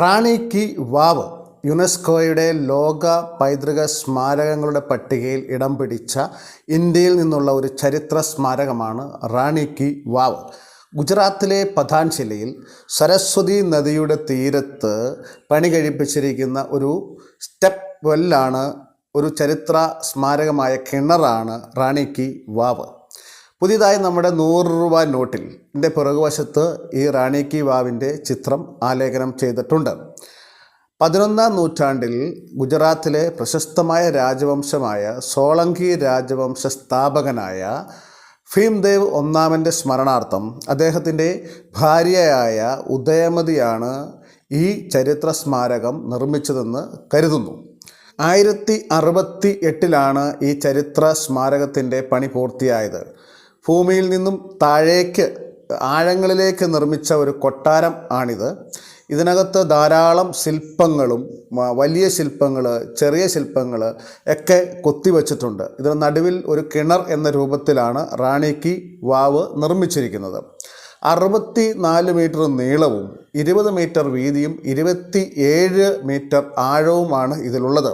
റാണി കി വാവ് യുനെസ്കോയുടെ ലോക പൈതൃക സ്മാരകങ്ങളുടെ പട്ടികയിൽ ഇടം പിടിച്ച ഇന്ത്യയിൽ നിന്നുള്ള ഒരു ചരിത്ര സ്മാരകമാണ് റാണി കി വാവ്. ഗുജറാത്തിലെ പഥാൻ ജില്ലയിൽ സരസ്വതി നദിയുടെ തീരത്ത് പണി കഴിപ്പിച്ചിരിക്കുന്ന ഒരു സ്റ്റെപ്പ് വെല്ലാണ് ഒരു ചരിത്ര സ്മാരകമായ കിണറാണ് റാണി കി വാവ്. പുതിയതായി നമ്മുടെ നൂറ് രൂപ നോട്ടിൽ എന്റെ പിറകുവശത്ത് ഈ റാണി കി വാവിന്റെ ചിത്രം ആലേഖനം ചെയ്തിട്ടുണ്ട്. പതിനൊന്നാം നൂറ്റാണ്ടിൽ ഗുജറാത്തിലെ പ്രശസ്തമായ രാജവംശമായ സോളങ്കി രാജവംശ സ്ഥാപകനായ ഭീംദേവ് ഒന്നാമന്റെ സ്മരണാർത്ഥം അദ്ദേഹത്തിന്റെ ഭാര്യയായ ഉദയമതിയാണ് ഈ ചരിത്ര സ്മാരകം നിർമ്മിച്ചതെന്ന് കരുതുന്നു. ആയിരത്തി അറുപത്തി എട്ടിലാണ് ഈ ചരിത്ര സ്മാരകത്തിന്റെ പണി പൂർത്തിയായത്. ഭൂമിയിൽ നിന്നും താഴേക്ക് ആഴങ്ങളിലേക്ക് നിർമ്മിച്ച ഒരു കൊട്ടാരം ആണിത്. ഇതിനകത്ത് ധാരാളം ശില്പങ്ങളും വലിയ ശില്പങ്ങൾ ചെറിയ ശില്പങ്ങൾ ഒക്കെ കൊത്തിവച്ചിട്ടുണ്ട് ഇതിന് നടുവിൽ ഒരു കിണർ എന്ന രൂപത്തിലാണ് റാണിക്ക് വാവ് നിർമ്മിച്ചിരിക്കുന്നത്. അറുപത്തി നാല് മീറ്റർ നീളവും ഇരുപത് മീറ്റർ വീതിയും ഇരുപത്തി ഏഴ് മീറ്റർ ആഴവുമാണ് ഇതിലുള്ളത്.